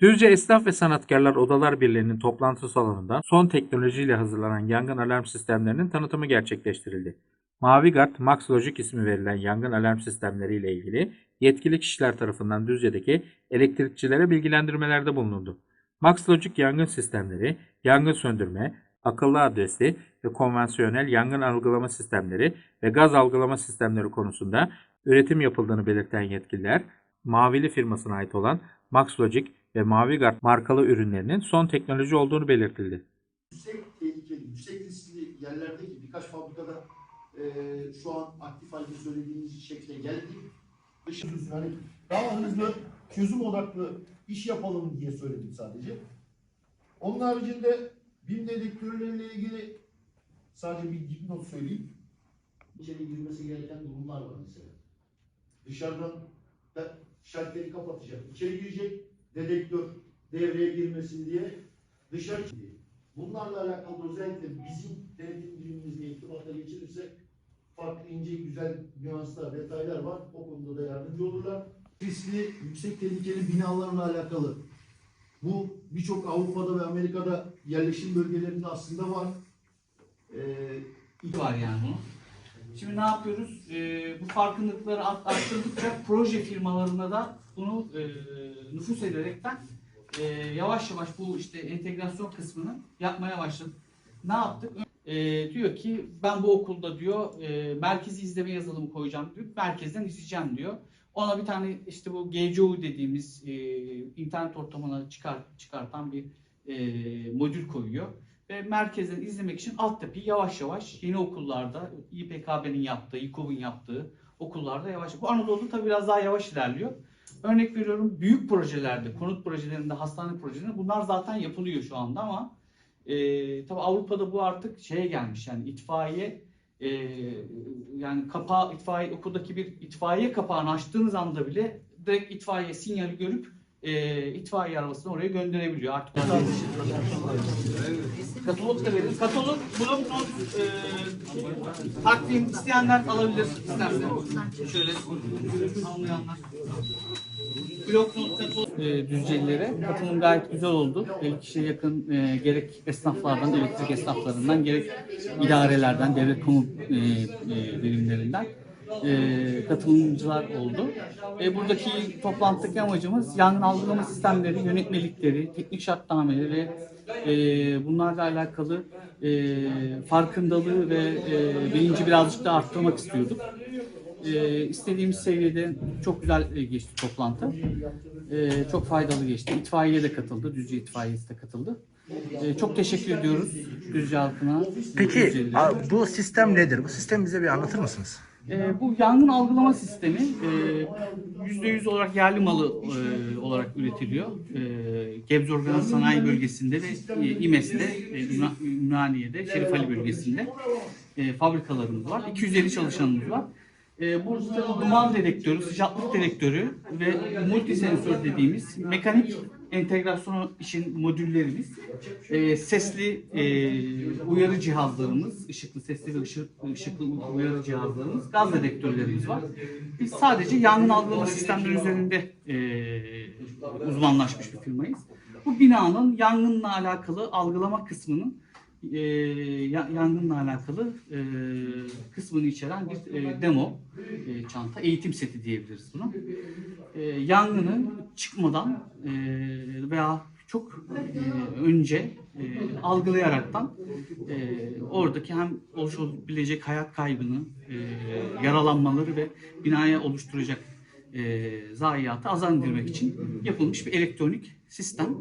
Düzce Esnaf ve Sanatkarlar Odalar Birliği'nin toplantı salonunda son teknolojiyle hazırlanan yangın alarm sistemlerinin tanıtımı gerçekleştirildi. Mavi Guard Max Logic ismi verilen yangın alarm sistemleri ile ilgili yetkili kişiler tarafından Düzce'deki elektrikçilere bilgilendirmelerde bulunuldu. Max Logic yangın sistemleri, yangın söndürme, akıllı adresi ve konvansiyonel yangın algılama sistemleri ve gaz algılama sistemleri konusunda üretim yapıldığını belirten yetkililer, Mavili firmasına ait olan Max Logic ve Mavi Guard markalı ürünlerinin son teknoloji olduğunu belirtildi. yüksek tehlikeli, yüksek riskli yerlerdeki birkaç fabrikada eee şu an aktif halde söylediğiniz şekilde geldi. Dış hani daha hızlı çözüm odaklı iş yapalım diye söyledim sadece. Onun haricinde BİM dedektörleriyle ilgili sadece bir dipnot söyleyeyim. İçeri girmesi gereken durumlar var mesela. Dışarıdan da şalteri kapatacak. İçeri girecek dedektör devreye girmesin diye dışarı diye. Bunlarla alakalı özellikle bizim denetim birimimizle irtibata geçirirse farklı ince güzel nüanslar, detaylar var. O konuda da yardımcı olurlar. Riskli, yüksek tehlikeli binalarla alakalı. Bu birçok Avrupa'da ve Amerika'da yerleşim bölgelerinde aslında var. Ee, var yani bunun. Şimdi ne yapıyoruz? Ee, bu farkındalıkları art- arttırdıkça proje firmalarına da bunu e, nüfus ederekten e, yavaş yavaş bu işte entegrasyon kısmını yapmaya başladık. Ne yaptık? E, diyor ki ben bu okulda diyor e, merkezi izleme yazılımı koyacağım diyor. Merkezden izleyeceğim diyor. Ona bir tane işte bu GCU dediğimiz e, internet ortamına çıkar, çıkartan bir e, modül koyuyor ve merkezden izlemek için altyapıyı yavaş yavaş yeni okullarda İPKB'nin yaptığı, İKOV'un yaptığı okullarda yavaş. Bu Anadolu'da tabii biraz daha yavaş ilerliyor. Örnek veriyorum büyük projelerde, konut projelerinde, hastane projelerinde bunlar zaten yapılıyor şu anda ama e, tabii Avrupa'da bu artık şeye gelmiş yani itfaiye e, yani kapağı itfaiye okuldaki bir itfaiye kapağını açtığınız anda bile direkt itfaiye sinyali görüp e, itfaiye arabasını oraya gönderebiliyor. Artık Katalog da veririz. Katalog, not, e, takvim isteyenler alabilir isterse. Şöyle anlayanlar. Blok not, katalog e, katılım gayet güzel oldu. 50 kişiye yakın e, gerek esnaflardan, elektrik esnaflarından, gerek idarelerden, devlet kamu e, e, birimlerinden e, katılımcılar oldu. E, buradaki toplantıdaki amacımız yangın algılama sistemleri, yönetmelikleri, teknik şartnameleri ve e, bunlarla alakalı e, farkındalığı ve e, bilinci birazcık daha arttırmak istiyorduk. E, istediğimiz seviyede çok güzel e, geçti toplantı. E, çok faydalı geçti. İtfaiye de katıldı, Düzce İtfaiyesi de katıldı. E, çok teşekkür ediyoruz Düzce halkına. Peki Düzcelilere. bu sistem nedir? Bu sistemi bize bir anlatır mısınız? E, bu yangın algılama sistemi yüzde yüz olarak yerli malı e, olarak üretiliyor. E, Gebze Organ Sanayi Bölgesi'nde ve e, İMES'te, e, Ümra- Ümraniye'de, Şerif Ali bölgesinde e, fabrikalarımız var. 250 çalışanımız var. E, burada duman dedektörü, sıcaklık dedektörü ve multisensör dediğimiz mekanik entegrasyonu için modüllerimiz, e, sesli e, uyarı cihazlarımız, ışıklı sesli ve ışık, ışıklı uyarı cihazlarımız, gaz dedektörlerimiz var. Biz sadece yangın algılama sistemleri üzerinde e, uzmanlaşmış bir firmayız. Bu binanın yangınla alakalı algılama kısmının e, ya- yangınla alakalı e, kısmını içeren bir e, demo e, çanta, eğitim seti diyebiliriz buna. E, yangının çıkmadan e, veya çok e, önce e, algılayaraktan e, oradaki hem oluşabilecek hayat kaybını, e, yaralanmaları ve binaya oluşturacak e, zayiatı azaltmak için yapılmış bir elektronik sistem.